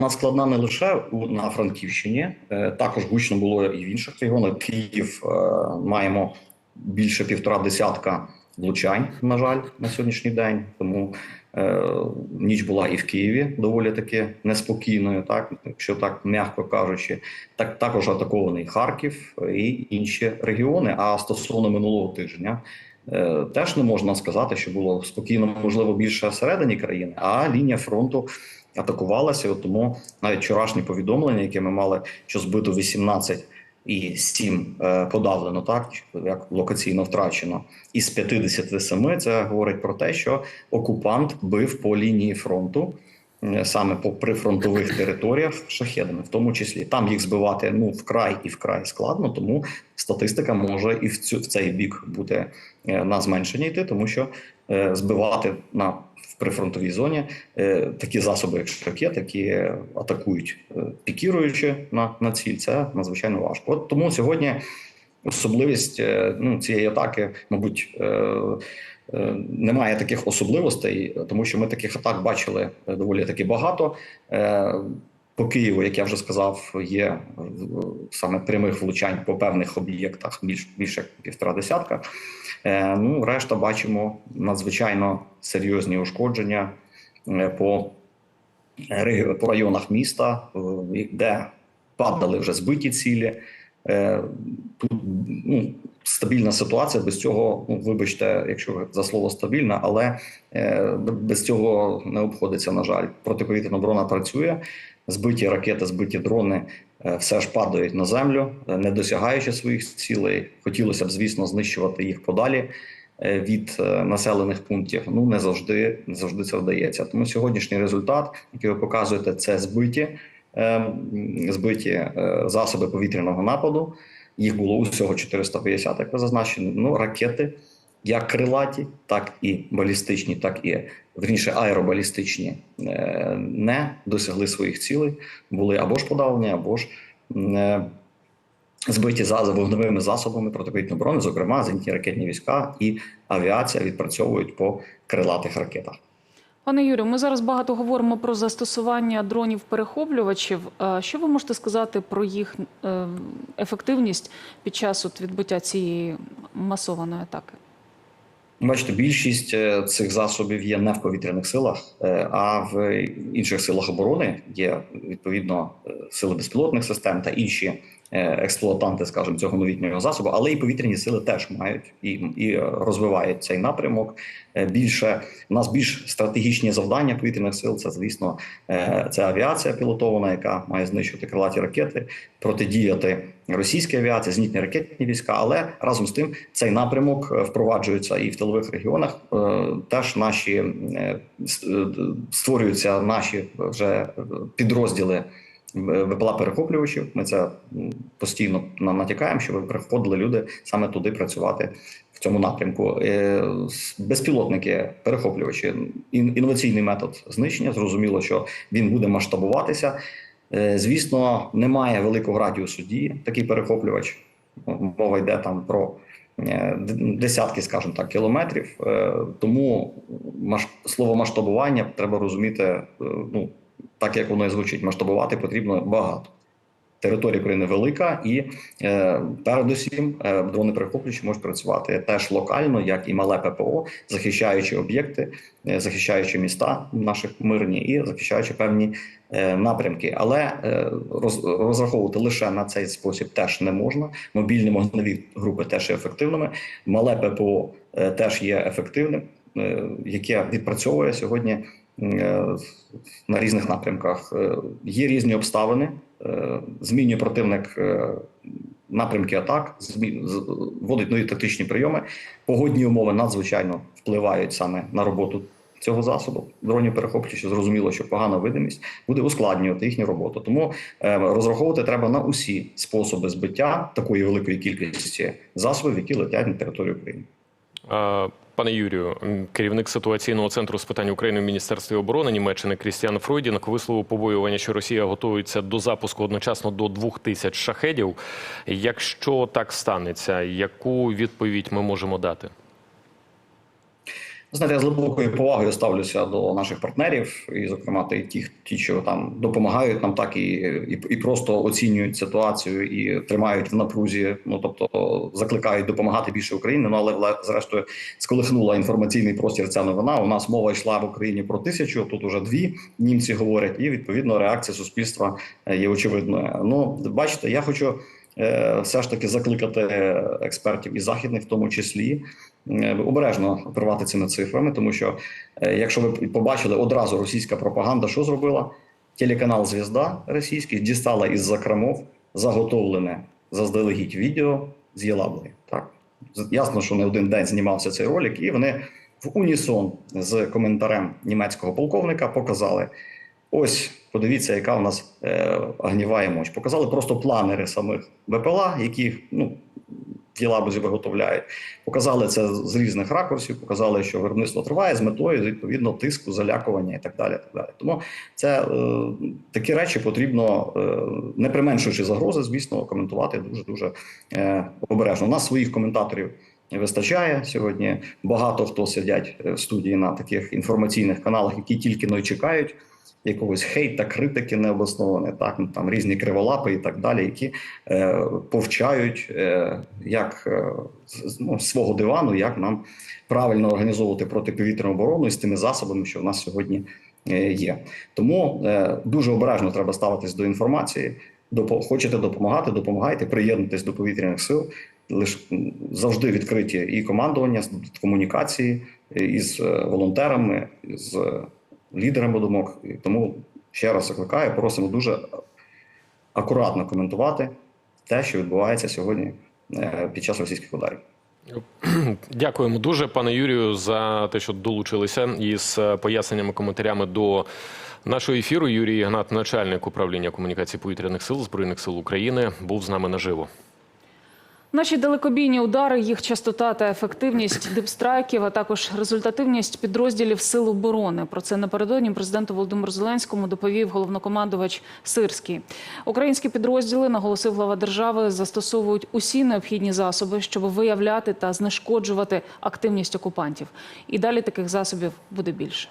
вона складна не лише на Франківщині, е, також гучно було і в інших регіонах. Київ е, маємо більше півтора десятка влучань, на жаль, на сьогоднішній день. Тому е, ніч була і в Києві доволі таки неспокійною, так якщо так м'яко кажучи, так також атакований Харків і інші регіони. А стосовно минулого тижня. Теж не можна сказати, що було спокійно, можливо, більше всередині країни, а лінія фронту атакувалася. Тому навіть вчорашні повідомлення, які ми мали, що збито 18 і 7 е, подавлено, так як локаційно втрачено, із 57 це говорить про те, що окупант бив по лінії фронту. Саме по прифронтових територіях шахедами, в тому числі там їх збивати ну вкрай і вкрай складно, тому статистика може і в цю в цей бік бути е, на зменшення йти, тому що е, збивати на в прифронтовій зоні е, такі засоби, як ракет, які атакують пікіруючи на, на ціль, це надзвичайно важко. От тому сьогодні особливість ну, цієї атаки, мабуть. Немає таких особливостей, тому що ми таких атак бачили е, доволі таки багато. Е, По Києву, як я вже сказав, є е, саме прямих влучань по певних об'єктах більш більше півтора десятка. Е, Ну, решта бачимо надзвичайно серйозні ушкодження е, по, по районах міста, е, де падали вже збиті цілі. Е, Тут ну, стабільна ситуація. Без цього, ну, вибачте, якщо за слово стабільна, але е, без цього не обходиться. На жаль, протиповітряна оборона працює. Збиті ракети, збиті дрони е, все ж падають на землю, е, не досягаючи своїх цілей. Хотілося б, звісно, знищувати їх подалі від населених пунктів. Ну не завжди не завжди це вдається. Тому сьогоднішній результат, який ви показуєте, це збиті, е, збиті засоби повітряного нападу. Їх було усього 450, як ви зазначені. Ну, ракети, як крилаті, так і балістичні, так і верніше аеробалістичні, е, не досягли своїх цілей, були або ж подавлені, або ж м, е, збиті за за вогневими засобами протиповітряної оборони, зокрема зенітні ракетні війська і авіація відпрацьовують по крилатих ракетах. Пане Юрію, ми зараз багато говоримо про застосування дронів-перехоплювачів. Е, Що ви можете сказати про їх е, ефективність під час от відбиття цієї масованої атаки? Бачите, більшість е, цих засобів є не в повітряних силах, а в інших силах оборони є відповідно сили безпілотних систем та інші експлуатанти, скажімо, цього новітнього засобу, але і повітряні сили теж мають і, і розвивають цей напрямок. Е, Більше у нас більш стратегічні завдання повітряних сил. Це звісно, е, це авіація пілотована, яка має знищувати крилаті ракети, протидіяти російській авіації, зенітні ракетні війська. Але разом з тим цей напрямок е, впроваджується і в тилових регіонах. Е, Теж наші е, е, створюються наші вже е, підрозділи. ВПЛА перехоплювачів. Ми це постійно на- натякаємо, щоб приходили люди саме туди працювати в цьому напрямку. Е, Безпілотники, перехоплювачі, ін- інноваційний метод знищення. Зрозуміло, що він буде масштабуватися. Е, Звісно, немає великого радіусу дії такий перехоплювач. Мова йде там про е, десятки, скажімо так, кілометрів. Е, Тому слово масштабування треба розуміти, е, ну так як воно і звучить, масштабувати потрібно багато. Територія України велика, і е, передусім е, дрони перехоплюючі можуть працювати теж локально, як і мале ППО, захищаючи об'єкти, е, захищаючи міста наших мирні і захищаючи певні е, напрямки. Але е, роз, розраховувати лише на цей спосіб теж не можна. Мобільні вогневі групи теж є ефективними. Мале ППО е, теж є ефективним, е, яке відпрацьовує сьогодні на різних напрямках. Е, Є різні обставини. Е, Змінює противник е, напрямки атак, вводить нові тактичні прийоми. Погодні умови надзвичайно впливають саме на роботу цього засобу. Дронів перехоплюючи, зрозуміло, що погана видимість буде ускладнювати їхню роботу. Тому е, розраховувати треба на усі способи збиття такої великої кількості засобів, які летять на територію України. Пане Юрію, керівник ситуаційного центру з питань України в Міністерстві оборони Німеччини Крістіан Фройдінг висловив побоювання, що Росія готується до запуску одночасно до двох тисяч шахедів. Якщо так станеться, яку відповідь ми можемо дати? Знаєте, я з глибокою повагою ставлюся до наших партнерів, і, зокрема, ті, ті, ті що там допомагають нам, так і, і, і просто оцінюють ситуацію і тримають в напрузі. Ну тобто закликають допомагати більше Україні. Ну але зрештою сколихнула інформаційний простір. Ця новина. У нас мова йшла в Україні про тисячу. Тут уже дві німці говорять, і відповідно реакція суспільства е, є очевидною. Ну, бачите, я хочу е, все ж таки закликати експертів і західних, в тому числі, е, обережно оперувати цими цифрами, тому що е, якщо ви побачили одразу російська пропаганда, що зробила? Телеканал Звізда російський дістала із закромов заготовлене заздалегідь відео з Єлабли. Так ясно, що не один день знімався цей ролик, і вони в унісон з коментарем німецького полковника показали. Ось подивіться, яка у нас е, огнєва мощь. Показали просто планери самих БПЛА, які ну, в Єлабузі виготовляють. Показали це з різних ракурсів, показали, що виробництво триває з метою відповідно тиску, залякування і так далі. Так далі. Тому це е, такі речі потрібно, е, не применшуючи загрози, звісно, коментувати дуже дуже обережно. У нас своїх коментаторів вистачає сьогодні. Багато хто сидять е, в студії на таких інформаційних каналах, які тільки й чекають якогось хейта, критики необоснованої, так ну, там різні криволапи і так далі, які е, повчають е, як е, ну, свого дивану, як нам правильно організовувати протиповітряну оборону із тими засобами, що в нас сьогодні е, є. Тому е, дуже обережно треба ставитись до інформації. Допо- хочете допомагати, допомагайте, приєднуйтесь до повітряних сил. Лиш завжди відкриті і командування, комунікації із е, волонтерами, з лідерами думок. І тому ще раз закликаю, просимо дуже акуратно коментувати те, що відбувається сьогодні е, під час російських ударів. Дякуємо дуже, пане Юрію, за те, що долучилися із е, поясненнями, коментарями до нашого ефіру. Юрій Ігнат, начальник управління комунікації повітряних сил Збройних сил України, був з нами наживо. Наші далекобійні удари, їх частота та ефективність дипстрайків, а також результативність підрозділів сил оборони. Про це напередодні президенту Володимиру Зеленському доповів головнокомандувач Сирський. Українські підрозділи, наголосив глава держави, застосовують усі необхідні засоби, щоб виявляти та знешкоджувати активність окупантів. І далі таких засобів буде більше.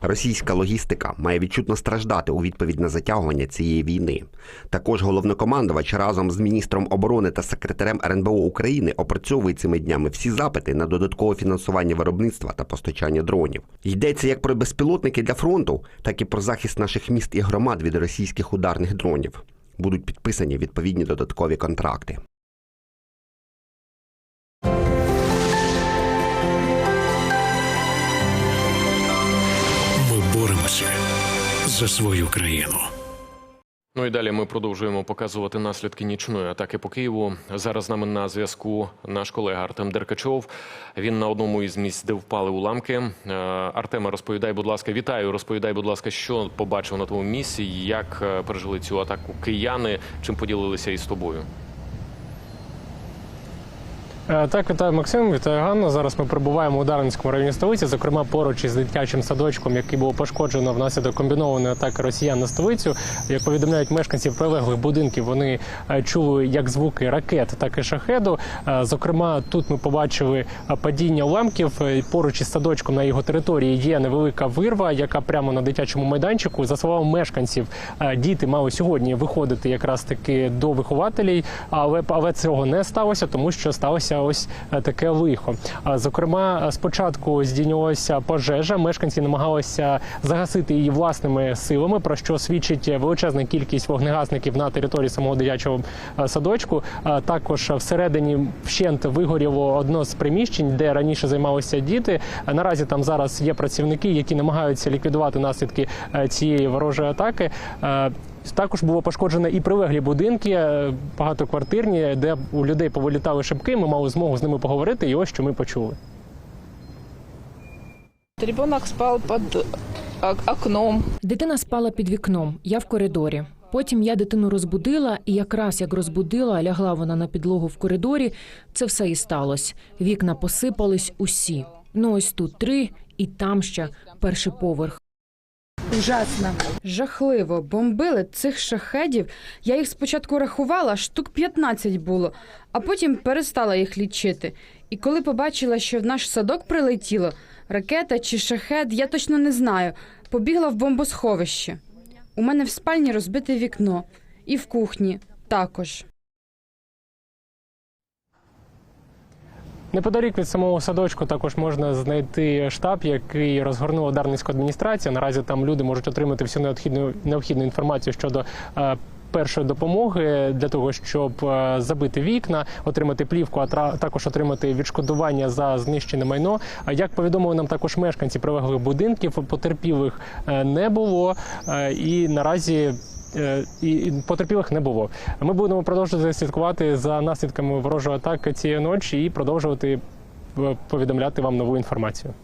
Російська логістика має відчутно страждати у відповідь на затягування цієї війни. Також головнокомандувач разом з міністром оборони та секретарем РНБО України опрацьовує цими днями всі запити на додаткове фінансування виробництва та постачання дронів. Йдеться як про безпілотники для фронту, так і про захист наших міст і громад від російських ударних дронів. Будуть підписані відповідні додаткові контракти. За свою країну. Ну і далі ми продовжуємо показувати наслідки нічної атаки по Києву. Зараз з нами на зв'язку наш колега Артем Деркачов. Він на одному із місць, де впали уламки. Артема, розповідай, будь ласка, вітаю. Розповідай, будь ласка, що побачив на тому місці, як е, пережили цю атаку кияни, чим поділилися із тобою. Е, Так, вітаю Максим, вітаю Ганна. Зараз ми перебуваємо у Дарницькому районі столиці, зокрема поруч із дитячим садочком, який було пошкоджено внаслідок комбінованої атаки росіян на столицю. Як повідомляють мешканці прилеглих будинків, вони е, чули як звуки ракет, так і шахеду. Е, Зокрема, тут ми побачили падіння уламків. Поруч із садочком на його території є невелика вирва, яка прямо на дитячому майданчику. За словами мешканців, діти мали сьогодні виходити якраз таки до вихователів, але але цього не сталося, тому що сталося ось е, таке лихо. Зокрема, спочатку здійнялася пожежа. Мешканці намагалися загасити її власними силами, про що свідчить величезна кількість вогнегасників на території самого дитячого е, садочку. Також всередині вщент вигоріло одно з приміщень, де раніше займалися діти. Наразі там зараз є працівники, які намагаються ліквідувати наслідки е, цієї ворожої атаки. Також було пошкоджено і прилеглі будинки, е, багатоквартирні, де у людей повилітали шибки. Ми мали змогу з ними поговорити, і ось що ми почули. Ребенок спал под ок- окном. Дитина спала під вікном, я в коридорі. Потім я дитину розбудила, і якраз як розбудила, лягла вона на підлогу в коридорі. Це все і сталося. Вікна посипались усі. Ну ось тут три, і там ще перший поверх. Ужасно. Жахливо. Бомбили цих шахедів. Я їх спочатку рахувала, штук 15 було, а потім перестала їх лічити. І коли побачила, що в наш садок прилетіло, ракета чи шахет, я точно не знаю, побігла в бомбосховище. У мене в спальні розбите вікно, і в кухні також. Неподалік від самого садочку також можна знайти штаб, який розгорнула Дарницька адміністрація. Наразі там люди можуть отримати всю необхідну необхідну інформацію щодо. е, Першої допомоги для того, щоб е, забити вікна, отримати плівку, а тра- також отримати відшкодування за знищене майно. А як повідомили нам також мешканці прилеглих будинків, потерпілих е, не було, і наразі і і потерпілих не було. Ми будемо продовжувати слідкувати за наслідками ворожої атаки цієї ночі і продовжувати е, повідомляти вам нову інформацію.